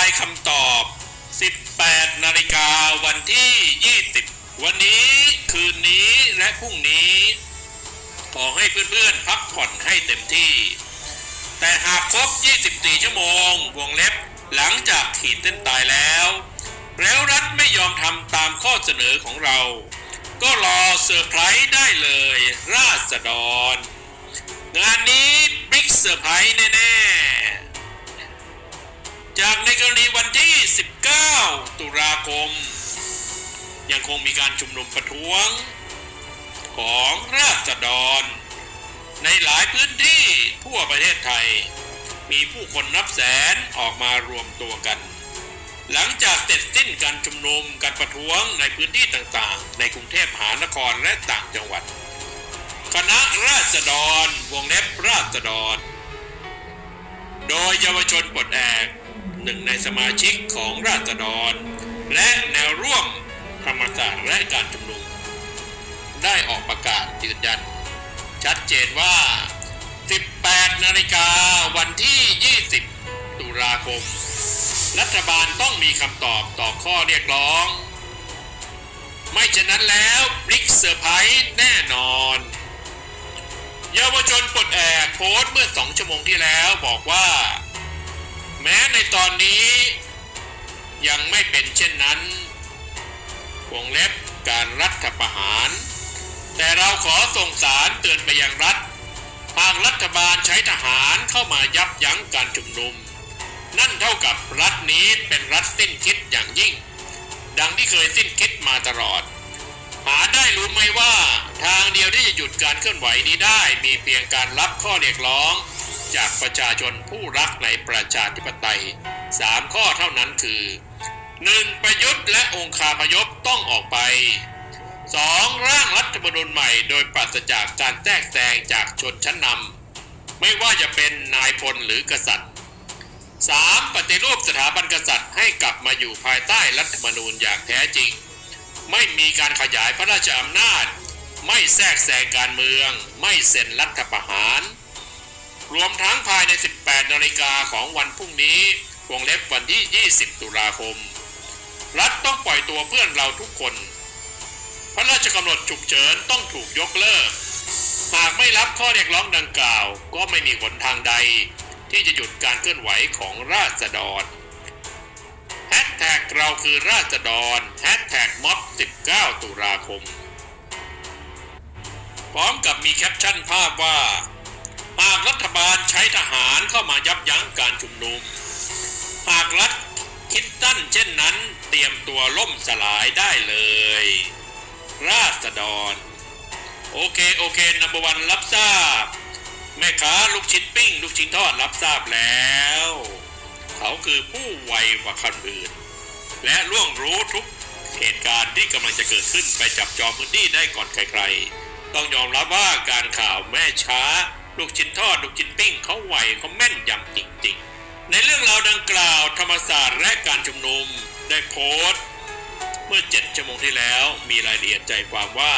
ายคำตอบ 18 นาฬิกาวันที่ 20 วันนี้คืนนี้และพรุ่งนี้ ขอให้เพื่อนๆ พักผ่อนให้เต็มที่ แต่หากครบ 24 ชั่วโมง วงเล็บหลังจากขีดเส้นตายแล้ว แล้วรัฐไม่ยอมทำตามข้อเสนอของเรา ก็รอเซอร์ไพรส์ได้เลย ราษฎร งานนี้บิ๊กเซอร์ไพรส์แน่ จากในกรณีวันที่ 19 ตุลาคม ยังคงมีการชุมนุมประท้วง ของราษฎร ในหลายพื้นที่ทั่วประเทศไทย มีผู้คนนับแสนออกมารวมตัวกัน หลังจากเสร็จสิ้นการชุมนุมการประท้วงในพื้นที่ต่างๆ ในกรุงเทพมหานครและต่างจังหวัด คณะราษฎรวงเล็บราษฎร โดยเยาวชนปลดแอก หนึ่งในสมาชิกของราษฎร และแนวร่วมธรรมศาสตร์และการชุมนุม ได้ออกประกาศยืนยัน ชัดเจนว่า 18 นาฬิกาวันที่ 20 ตุลาคม รัฐบาลต้องมีคำตอบต่อข้อเรียกร้อง ไม่ฉะนั้นแล้วบริกเซอร์ไพรส์แน่นอนเยาวชนปลดแอกโพสต์เมื่อสองชั่วโมงที่แล้วบอกว่า แม้ในตอนนี้ยังไม่เป็นเช่นนั้นวงเล็บการรัฐประหาร แต่เราขอส่งสารเตือนไปยังรัฐ หากรัฐบาลใช้ทหารเข้ามายับยั้งการชุมนุม นั่นเท่ากับรัฐนี้เป็นรัฐสิ้นคิดอย่างยิ่ง ดังที่เคยสิ้นคิดมาตลอด หาได้รู้ไหมว่าทางเดียวที่จะหยุดการเคลื่อนไหวนี้ได้มีเพียงการรับข้อเรียกร้อง จากประชาชนผู้รักในประชาธิปไตย 3 ข้อเท่านั้นคือ 1. ประยุทธ์และองคาพยพต้องออกไป 2. ร่างรัฐธรรมนูญใหม่โดยปราศจากการแทรกแซงจากชนชั้นนำไม่ว่าจะเป็นนายพลหรือกษัตริย์ 3. ปฏิรูปสถาบันกษัตริย์ให้กลับมาอยู่ภายใต้รัฐธรรมนูญอย่างแท้จริง ไม่มีการขยายพระราชอำนาจ ไม่แทรกแซงการเมือง ไม่เซ็นรัฐประหาร รวมทั้งภายใน 18 นาฬิกาของวันพรุ่งนี้ วงเล็บวันที่ 20 ตุลาคม รัฐต้องปล่อยตัวเพื่อนเราทุกคน พระราชกำหนดฉุกเฉินต้องถูกยกเลิก หากไม่รับข้อเรียกร้องดังกล่าว ก็ไม่มีหนทางใด ที่จะหยุดการเคลื่อนไหวของราษฎรแฮชแท็กเราคือราษฎรแฮชแท็กม็อบ 19 ตุลาคม พร้อมกับมีแคปชั่นภาพว่า หากรัฐบาลใช้ทหารเข้ามายับยั้งการชุมนุม หากรัฐคิดสั้นเช่นนั้นเตรียมตัวล่มสลายได้เลย ราษฎร โอเค โอเคนัมเบอร์วันรับทราบ แม่ค้าลูกชิ้นปิ้ง ลูกชิ้นทอดรับทราบแล้ว เขาคือผู้ไวกว่าคนอื่น และล่วงรู้ทุกเหตุการณ์ที่กำลังจะเกิดขึ้นไปจับจองพื้นที่ได้ก่อนใครๆ ต้องยอมรับว่าการข่าวแม่ช้า ลูกชิ้นทอดลูกชิ้นปิ้งเขาไหวเขาแม่นยำจริงๆ ในเรื่องราวดังกล่าวธรรมศาสตร์และการชุมนุมได้โพสต์ เมื่อเจ็ดชั่วโมงที่แล้วมีรายละเอียดใจความว่า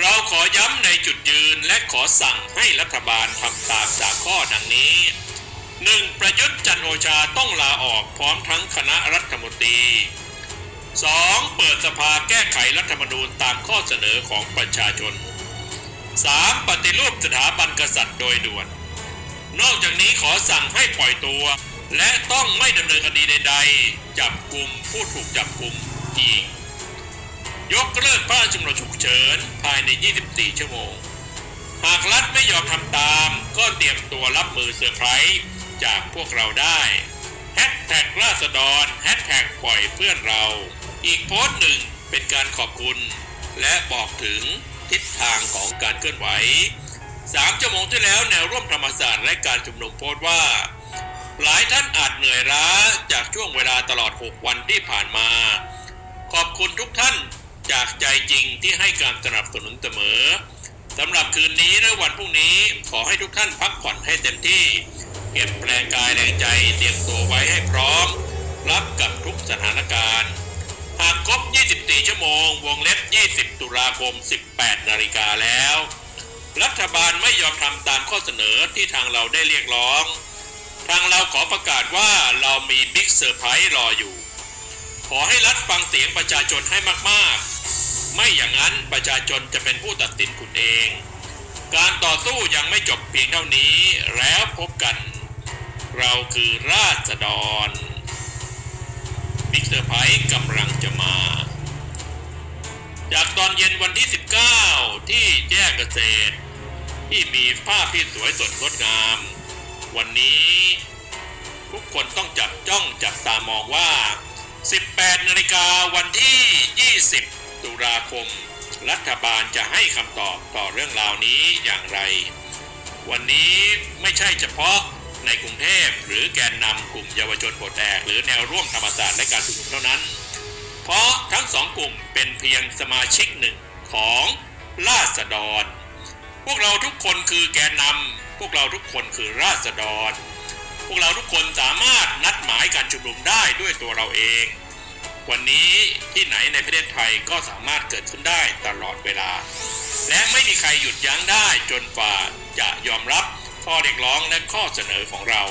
เราขอย้ำในจุดยืนและขอสั่งให้รัฐบาลทำตามสามข้อดังนี้ 1. ประยุทธ์จันโอชาต้องลาออกพร้อมทั้งคณะรัฐมนตรี 2. เปิดสภาแก้ไขรัฐธรรมนูญตามข้อเสนอของประชาชน 3. ปฏิรูปสถาบันกษัตริย์โดยด่วน นอกจากนี้ขอสั่งให้ปล่อยตัว และต้องไม่ดำเนินคดีใดๆ จับกลุ่มผู้ถูกจับกลุ่มอีก ยกเลิกพระราชกำหนดฉุกเฉินภายใน 24 ชั่วโมง หากรัฐไม่ยอมทำตาม ก็เตรียมตัวรับมือเซอร์ไพรส์จากพวกเราได้แฮชแท็กราษฎรแฮชแท็กปล่อยเพื่อนเรา อีกโพสต์หนึ่งเป็นการขอบคุณ และบอกถึง ทิศทางของการเคลื่อนไหวสามชั่วโมงที่แล้วแนวร่วมธรรมศาสตร์และการชุมนุมโพสต์ว่า หลายท่านอาจเหนื่อยล้าจากช่วงเวลาตลอด 6 วันที่ผ่านมา ขอบคุณทุกท่านจากใจจริงที่ให้การสนับสนุนเสมอสำหรับคืนนี้และวันพรุ่งนี้ขอให้ทุกท่านพักผ่อนให้เต็มที่ เก็บแรงกายแรงใจเตรียมตัวไว้ให้พร้อม รับกับทุกสถานการณ์ 24 ชั่วโมง วงเล็บ 20 ตุลาคม 18 นาฬิกาแล้ว รัฐบาลไม่ยอมทำตามข้อเสนอที่ทางเราได้เรียกร้อง ทางเราขอประกาศว่าเรามีบิ๊กเซอร์ไพรส์รออยู่ ขอให้รัฐฟังเสียงประชาชนให้มากๆ ไม่อย่างนั้นประชาชนจะเป็นผู้ตัดสินคุณเอง การต่อสู้ยังไม่จบเพียงเท่านี้ แล้วพบกัน เราคือราษฎรบิ๊กเซอร์ไพรส์กำลังจะมา จากตอนเย็นวันที่ 19 ที่แยกเกษตร ที่มีภาพที่สวยสดงดงาม วันนี้ ทุกคนต้องจับจ้องจับตามองว่า 18 นาฬิกาวันที่ 20 ตุลาคม รัฐบาลจะให้คำตอบต่อเรื่องราวนี้อย่างไร วันนี้ไม่ใช่เฉพาะในกรุงเทพหรือแกนนำกลุ่มเยาวชนปลดแอกหรือแนวร่วมธรรมศาสตร์และการชุมนุมเท่านั้น เพราะทั้งสองกลุ่มเป็นเพียงสมาชิกหนึ่งของราษฎร พวกเราทุกคนคือแกนนำพวกเราทุกคนคือราษฎร พวกเราทุกคนสามารถนัดหมายการชุมนุมได้ด้วยตัวเราเอง วันนี้ที่ไหนในประเทศไทยก็สามารถเกิดขึ้นได้ตลอดเวลา และไม่มีใครหยุดยั้งได้จนฝ่าจะยอมรับข้อเรียกร้องและข้อเสนอของเรา